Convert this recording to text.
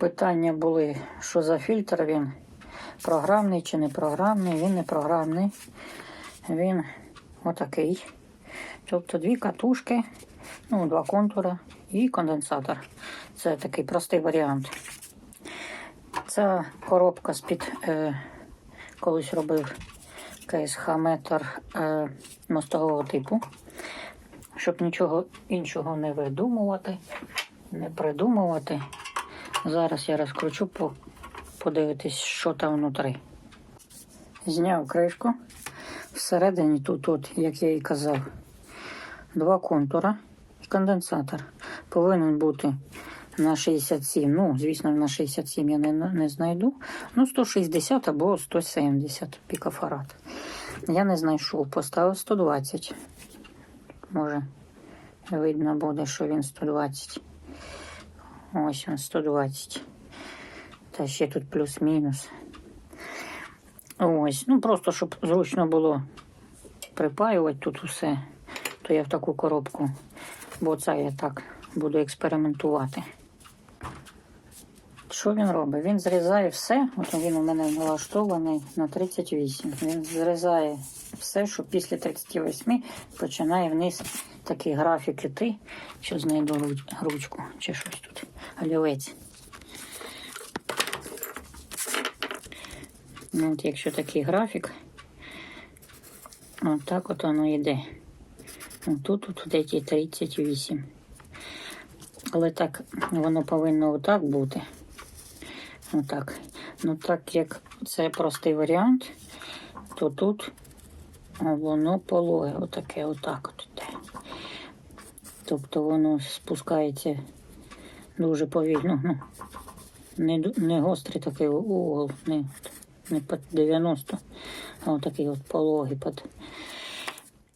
Питання були, що за фільтр він програмний чи не програмний. Він не програмний. Він отакий. Тобто дві катушки, ну, два контури і конденсатор. Це такий простий варіант. Ця коробка з-під е, колись робив КСХ-метр е, мостового типу, щоб нічого іншого не видумувати, не придумувати. Зараз я розкручу, подивитись, що там внутрі. Зняв кришку. Всередині тут, от, як я і казав, два контура і конденсатор. Повинен бути на 67. Ну, звісно, на 67 я не, не знайду. Ну, 160 або 170 пікофарад. Я не знайшов, поставив 120. Може, видно буде, що він 120. Ось він 120. Та ще тут плюс-мінус. Ось, ну просто щоб зручно було припаювати тут усе, то я в таку коробку, бо це я так буду експериментувати. Що він робить? Він зрізає все. От він у мене налаштований на 38. Він зрізає все, що після 38 починає вниз такий графік іти. Що знайду ручку чи щось тут. Олівець. Ну, от якщо такий графік, от от воно йде. Тут от деякі 38. Але так воно повинно отак бути. Отак. Ну так як це простий варіант, то тут воно пологе, отаке, отак от іде. Тобто воно спускається дуже повільно. Ну, не, не гострий такий угол, не, не під 90, а отакий от пологий під